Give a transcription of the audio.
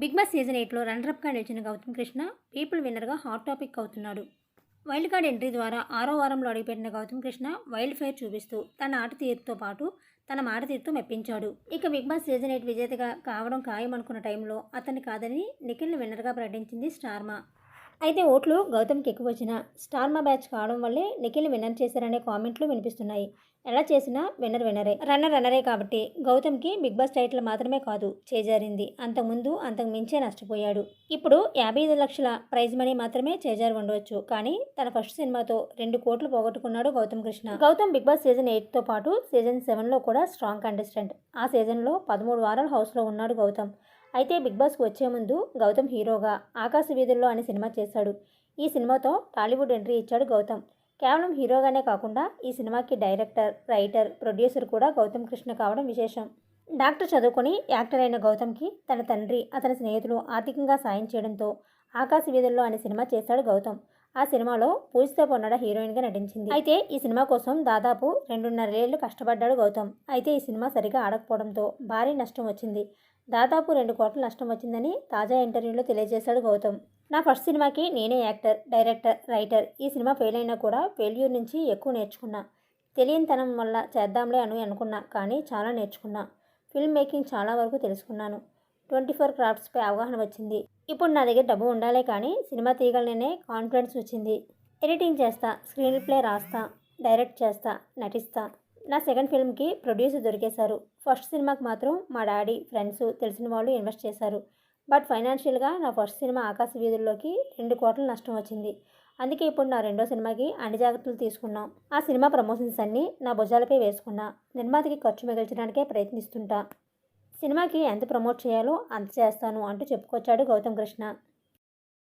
Big Boss season ఎయిట్లో రన్నరప్గా నిలిచిన గౌతమ్ కృష్ణ పీపుల్ విన్నర్గా హాట్ టాపిక్ అవుతున్నాడు. వైల్డ్ కార్డ్ ఎంట్రీ ద్వారా ఆరో వారంలో అడుగుపెట్టిన గౌతమ్ కృష్ణ వైల్డ్ ఫైర్ చూపిస్తూ తన ఆట తీరుతో పాటు తన మాట తీరుతో మెప్పించాడు. ఇక బిగ్ బాస్ సీజన్ ఎయిట్ విజేతగా కావడం ఖాయం అనుకున్న టైంలో అతన్ని కాదని నిఖిల్ని విన్నర్గా ప్రకటించింది స్టార్మా. అయితే ఓట్లు గౌతమ్కి ఎక్కువ వచ్చిన స్టార్మా బ్యాచ్ కావడం వల్లే నిఖిల్ విన్నర్ చేశారనే కామెంట్లు వినిపిస్తున్నాయి. ఎలా చేసినా విన్నర్ విన్నరే. రన్నర్ రన్నరే కాబట్టి గౌతమ్కి బిగ్ బాస్ టైటిల్ మాత్రమే కాదు చేజారింది. అంతకుముందు అంతకు మించే నష్టపోయాడు. ఇప్పుడు యాభై ఐదు లక్షల ప్రైజ్ మనీ మాత్రమే చేజారి ఉండవచ్చు. కానీ తన ఫస్ట్ సినిమాతో రెండు కోట్లు పోగొట్టుకున్నాడు Gautam Krishna. Gautam Bigg Boss season ఎయిట్తో పాటు సీజన్ సెవెన్లో కూడా స్ట్రాంగ్ కంటెస్టెంట్. ఆ సీజన్లో పదమూడు వారాలు హౌస్లో ఉన్నాడు గౌతమ్. అయితే బిగ్ బాస్కి వచ్చే ముందు గౌతమ్ హీరోగా ఆకాశ వీధుల్లో అనే సినిమా చేశాడు. ఈ సినిమాతో టాలీవుడ్ ఎంట్రీ ఇచ్చాడు గౌతమ్. కేవలం హీరోగానే కాకుండా ఈ సినిమాకి డైరెక్టర్ రైటర్ ప్రొడ్యూసర్ కూడా గౌతమ్ కృష్ణ కావడం విశేషం. డాక్టర్ చదువుకొని యాక్టర్ అయిన గౌతమ్కి తన తండ్రి అతని స్నేహితులు ఆర్థికంగా సాయం చేయడంతో ఆకాశ వీధుల్లో అనే సినిమా చేశాడు గౌతమ్. ఆ సినిమాలో పూజిత పొన్నడ హీరోయిన్గా నటించింది. అయితే ఈ సినిమా కోసం దాదాపు రెండున్నరేళ్ళు కష్టపడ్డాడు గౌతమ్. అయితే ఈ సినిమా సరిగా ఆడకపోవడంతో భారీ నష్టం వచ్చింది. దాదాపు రెండు కోట్ల నష్టం వచ్చిందని తాజా ఇంటర్వ్యూలో తెలియజేశాడు గౌతమ్. నా ఫస్ట్ సినిమాకి నేనే యాక్టర్ డైరెక్టర్ రైటర్. ఈ సినిమా ఫెయిల్ అయినా కూడా ఫెయిల్యూర్ నుంచి ఎక్కువ నేర్చుకున్నా. తెలియనితనం వల్ల చేద్దాంలే అని అనుకున్నా కానీ చాలా నేర్చుకున్నా. ఫిల్మ్ మేకింగ్ చాలా వరకు తెలుసుకున్నాను. ట్వంటీ ఫోర్ క్రాఫ్ట్స్పై అవగాహన వచ్చింది. ఇప్పుడు నా దగ్గర డబ్బు ఉండాలే కానీ సినిమా తీయగలనే కాన్ఫిడెన్స్ వచ్చింది. ఎడిటింగ్ చేస్తా స్క్రీన్ ప్లే రాస్తా డైరెక్ట్ చేస్తా నటిస్తా. నా సెకండ్ ఫిల్మ్కి ప్రొడ్యూసర్ దొరికేశారు. ఫస్ట్ సినిమాకి మాత్రం మా డాడీ ఫ్రెండ్స్ తెలిసిన వాళ్ళు ఇన్వెస్ట్ చేశారు. బట్ ఫైనాన్షియల్గా నా ఫస్ట్ సినిమా ఆకాశ వీధుల్లోకి రెండు కోట్ల నష్టం వచ్చింది. అందుకే ఇప్పుడు నా రెండో సినిమాకి అన్ని జాగ్రత్తలు తీసుకున్నాం. ఆ సినిమా ప్రమోషన్స్ అన్నీ నా భుజాలపై వేసుకున్నా. నిర్మాతకి ఖర్చు మిగిల్చడానికే ప్రయత్నిస్తుంటా. సినిమాకి ఎంత ప్రమోట్ చేయాలో అంత చేస్తాను అంటూ చెప్పుకొచ్చాడు గౌతమ్ కృష్ణ.